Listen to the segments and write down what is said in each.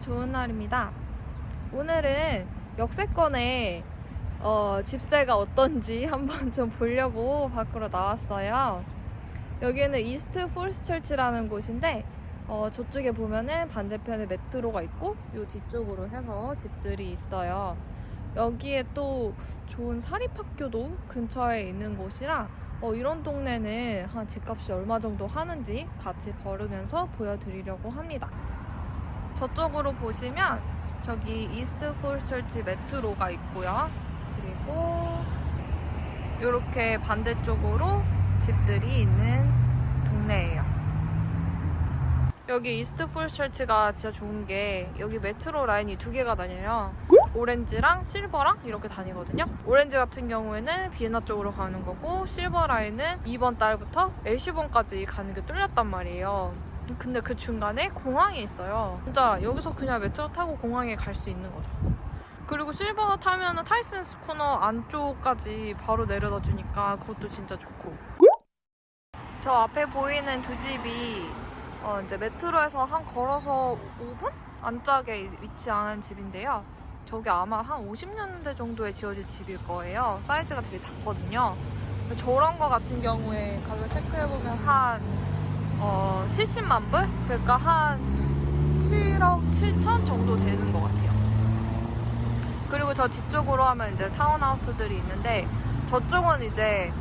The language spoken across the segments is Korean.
좋은 날입니다. 오늘은 역세권의 어, 집세가 어떤지 한번 좀 보려고 밖으로 나왔어요. 여기는 이스트 폴스처치라는 곳인데 어, 저쪽에 보면은 반대편에 메트로가 있고 요 뒤쪽으로 해서 집들이 있어요. 여기에 또 좋은 사립학교도 근처에 있는 곳이라 어, 이런 동네는 한 집값이 얼마 정도 하는지 같이 걸으면서 보여드리려고 합니다. 저쪽으로 보시면 저기 이스트 폴스처치 메트로가 있고요. 그리고 이렇게 반대쪽으로 집들이 있는 동네예요. 여기 이스트 폴스처치가 진짜 좋은 게 여기 메트로 라인이 두 개가 다녀요. 오렌지랑 실버랑 이렇게 다니거든요. 오렌지 같은 경우에는 비엔나 쪽으로 가는 거고 실버 라인은 이번 달부터 엘시본까지 가는 게 뚫렸단 말이에요. 근데 그 중간에 공항이 있어요. 진짜 여기서 그냥 메트로 타고 공항에 갈 수 있는 거죠. 그리고 실버 타면은 타이슨 스 코너 안쪽까지 바로 내려다 주니까 그것도 진짜 좋고. 저 앞에 보이는 두 집이 어, 이제 메트로에서 한 걸어서 5분 안짝에 위치한 집인데요. 저게 아마 한 50년대 정도에 지어진 집일 거예요. 사이즈가 되게 작거든요. 저런 거 같은 경우에 가격 체크해보면 한 어, 70만 불? 그러니까 한 7억 7천 정도 되는 것 같아요. 그리고 저 뒤쪽으로 하면 이제 타운하우스들이 있는데 저쪽은 이제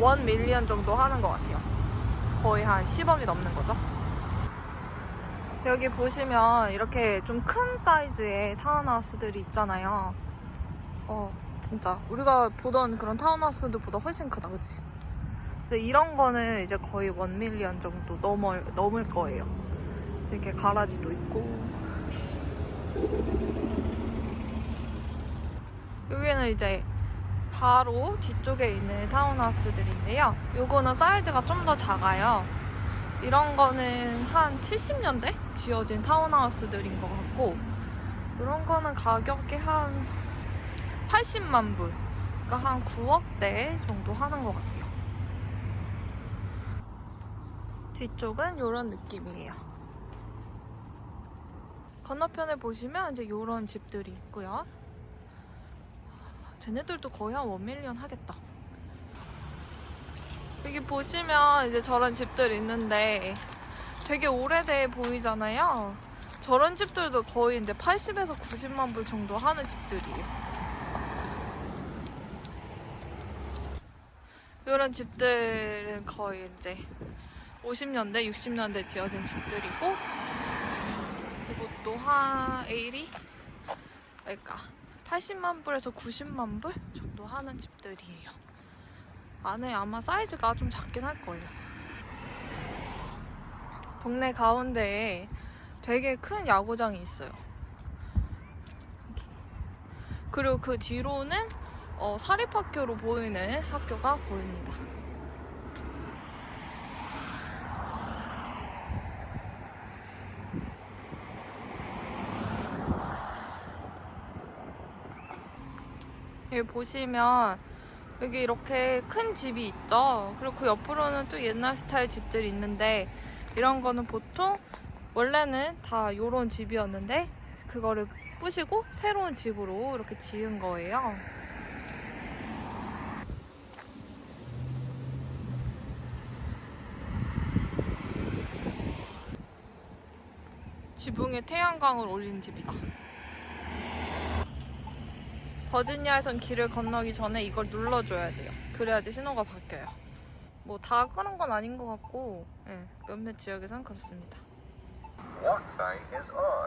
1 밀리언 정도 하는 것 같아요. 거의 한 10억이 넘는 거죠. 여기 보시면 이렇게 좀 큰 사이즈의 타운하우스들이 있잖아요. 어, 진짜 우리가 보던 그런 타운하우스들보다 훨씬 크다, 그치? 근데 이런 거는 이제 거의 원 밀리언 정도 넘을, 넘을 거예요. 이렇게 가라지도 있고. 여기는 이제 바로 뒤쪽에 있는 타운하우스들인데요. 요거는 사이즈가 좀 더 작아요. 이런 거는 한 70년대 지어진 타운하우스들인 것 같고, 이런 거는 가격이 한 80만 불. 그러니까 한 9억대 정도 하는 것 같아요. 뒤쪽은 이런 느낌이에요. 건너편에 보시면 이제 이런 집들이 있고요. 쟤네들도 거의 한 원밀리언 하겠다. 여기 보시면 이제 저런 집들 있는데 되게 오래돼 보이잖아요. 저런 집들도 거의 이제 80에서 90만 불 정도 하는 집들이에요. 이런 집들은 거의 이제 50년대, 60년대 지어진 집들이고 이것도 한 에일이 그러니까 80만 불에서 90만 불 정도 하는 집들이에요. 안에 아마 사이즈가 좀 작긴 할 거예요. 동네 가운데에 되게 큰 야구장이 있어요. 그리고 그 뒤로는 어, 사립학교로 보이는 학교가 보입니다. 여기 보시면 여기 이렇게 큰 집이 있죠. 그리고 그 옆으로는 또 옛날 스타일 집들이 있는데 이런 거는 보통 원래는 다 이런 집이었는데 그거를 부시고 새로운 집으로 이렇게 지은 거예요. 지붕에 태양광을 올린 집이다. 버지니아에선 길을 건너기 전에 이걸 눌러줘야 돼요. 그래야지 신호가 바뀌어요. 뭐 다 그런 건 아닌 것 같고 예, 몇몇 지역에선 그렇습니다.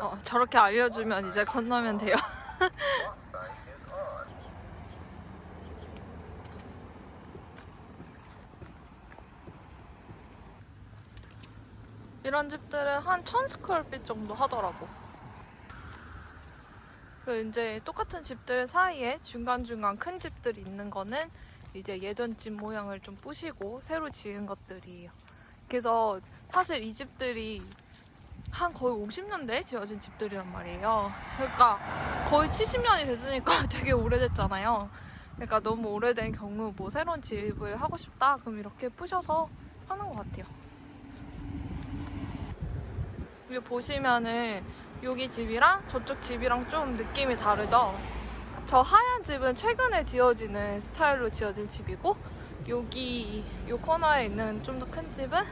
어, 저렇게 알려주면 이제 건너면 돼요. 이런 집들은 한 1000스퀘어핏 정도 하더라고. 그 이제 똑같은 집들 사이에 중간중간 큰 집들이 있는 거는 이제 예전 집 모양을 좀 부시고 새로 지은 것들이에요. 그래서 사실 이 집들이 한 거의 50년대 지어진 집들이란 말이에요. 그러니까 거의 70년이 됐으니까 되게 오래됐잖아요. 그러니까 너무 오래된 경우 뭐 새로운 집을 하고 싶다 그럼 이렇게 부셔서 하는 것 같아요. 여기 보시면은 여기 집이랑 저쪽 집이랑 좀 느낌이 다르죠? 저 하얀 집은 최근에 지어지는 스타일로 지어진 집이고 여기 이 코너에 있는 좀 더 큰 집은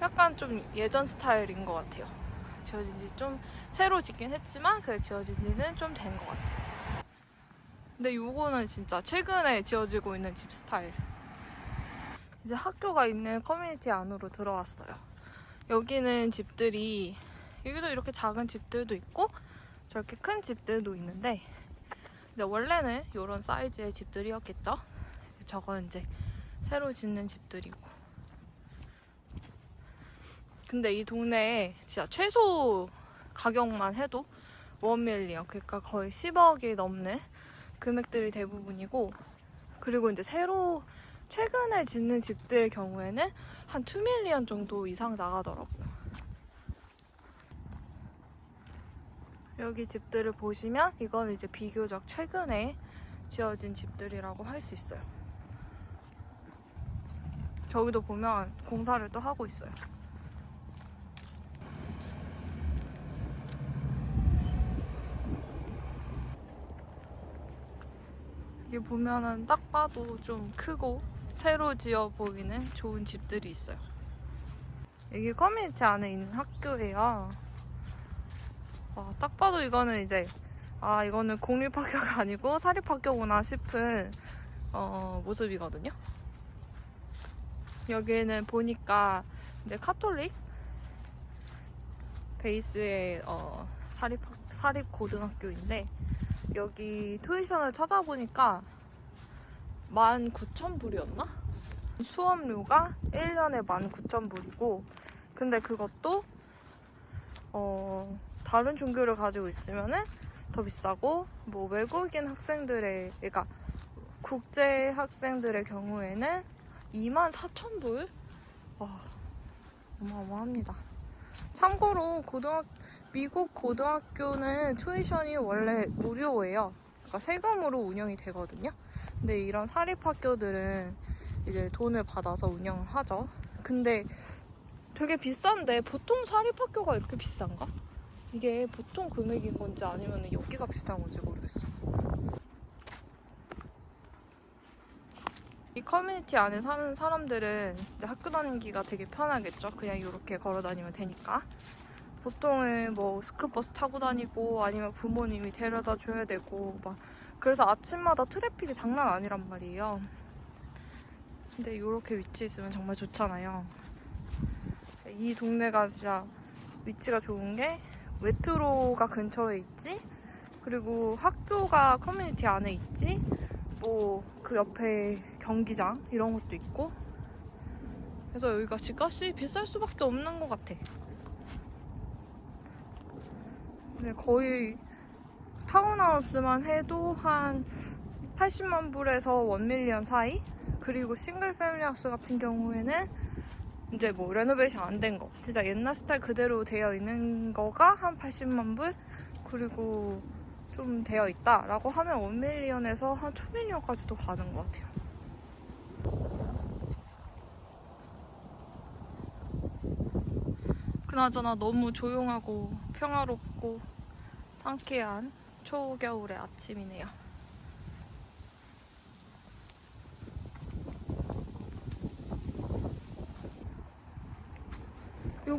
약간 좀 예전 스타일인 것 같아요. 지어진 지 좀 새로 짓긴 했지만 그 지어진 지는 좀 된 것 같아요. 근데 요거는 진짜 최근에 지어지고 있는 집 스타일. 이제 학교가 있는 커뮤니티 안으로 들어왔어요. 여기는 집들이 여기도 이렇게 작은 집들도 있고 저렇게 큰 집들도 있는데 이제 원래는 이런 사이즈의 집들이었겠죠. 저건 이제 새로 짓는 집들이고. 근데 이 동네에 진짜 최소 가격만 해도 원밀리언 그러니까 거의 10억이 넘는 금액들이 대부분이고 그리고 이제 새로 최근에 짓는 집들 경우에는 한 2밀리언 정도 이상 나가더라고요. 여기 집들을 보시면 이건 이제 비교적 최근에 지어진 집들이라고 할 수 있어요. 저기도 보면 공사를 또 하고 있어요. 여기 보면은 딱 봐도 좀 크고 새로 지어 보이는 좋은 집들이 있어요. 여기 커뮤니티 안에 있는 학교예요. 와, 딱 봐도 이거는 이제 아 이거는 공립학교가 아니고 사립학교구나 싶은 어, 모습이거든요. 여기는 보니까 이제 카톨릭 베이스의 어, 사립 사립 고등학교인데 여기 투이션을 찾아보니까 19,000불이었나? 수업료가 1년에 19,000불이고 근데 그것도 어, 다른 종교를 가지고 있으면은 더 비싸고 뭐 외국인 학생들의 그러니까 국제 학생들의 경우에는 24,000불? 와 어마어마합니다. 참고로 고등학 미국 고등학교는 투이션이 원래 무료예요. 그러니까 세금으로 운영이 되거든요. 근데 이런 사립학교들은 이제 돈을 받아서 운영을 하죠. 근데 되게 비싼데 보통 사립학교가 이렇게 비싼가? 이게 보통 금액인 건지 아니면 여기가 비싼 건지 모르겠어. 이 커뮤니티 안에 사는 사람들은 이제 학교 다니기가 되게 편하겠죠. 그냥 이렇게 걸어 다니면 되니까. 보통은 뭐 스쿨버스 타고 다니고 아니면 부모님이 데려다 줘야 되고 막 그래서 아침마다 트래픽이 장난 아니란 말이에요. 근데 이렇게 위치에 있으면 정말 좋잖아요. 이 동네가 진짜 위치가 좋은 게 메트로가 근처에 있지 그리고 학교가 커뮤니티 안에 있지 뭐 그 옆에 경기장 이런 것도 있고 그래서 여기가 집값이 비쌀 수밖에 없는 것 같아. 근데 거의 타운하우스만 해도 한 80만 불에서 1밀리언 사이? 그리고 싱글 패밀리 하우스 같은 경우에는 이제 뭐 레노베이션 안 된 거. 진짜 옛날 스타일 그대로 되어 있는 거가 한 80만 불? 그리고 좀 되어 있다라고 하면 1밀리언에서 한 2밀리언까지도 가는 것 같아요. 그나저나 너무 조용하고 평화롭고 상쾌한 초겨울의 아침이네요.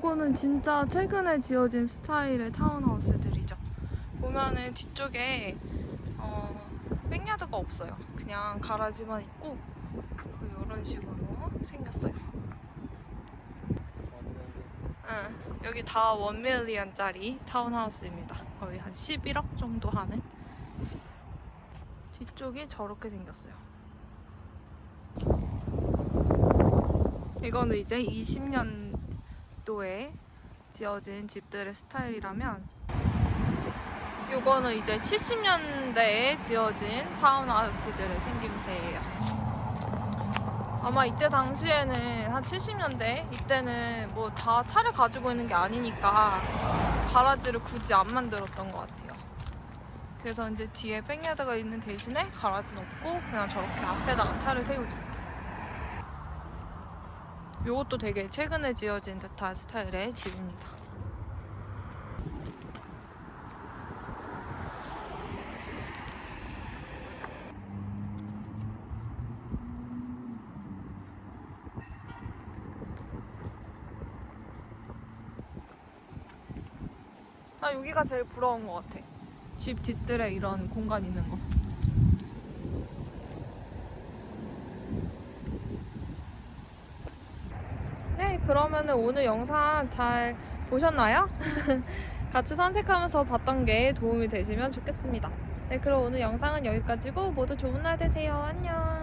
요거는 진짜 최근에 지어진 스타일의 타운하우스들이죠. 보면은 뒤쪽에 어, 백야드가 없어요. 그냥 가라지만 있고 이런 식으로 생겼어요. 응, 여기 다 원밀리언짜리 타운하우스입니다. 거의 한 11억 정도 하는. 뒤쪽이 저렇게 생겼어요. 이거는 이제 20년 도에 지어진 집들의 스타일이라면 이거는 이제 70년대에 지어진 타운하우스들의 생김새예요. 아마 이때 당시에는 한 70년대 이때는 뭐 다 차를 가지고 있는 게 아니니까 가라지를 굳이 안 만들었던 것 같아요. 그래서 이제 뒤에 백야드가 있는 대신에 가라지는 없고 그냥 저렇게 앞에다가 차를 세우죠. 이것도 되게 최근에 지어진 듯한 스타일의 집입니다. 나 여기가 제일 부러운 것 같아. 집 뒤뜰에 이런 공간 있는 거. 그러면은 오늘 영상 잘 보셨나요? 같이 산책하면서 봤던 게 도움이 되시면 좋겠습니다. 네, 그럼 오늘 영상은 여기까지고 모두 좋은 날 되세요. 안녕.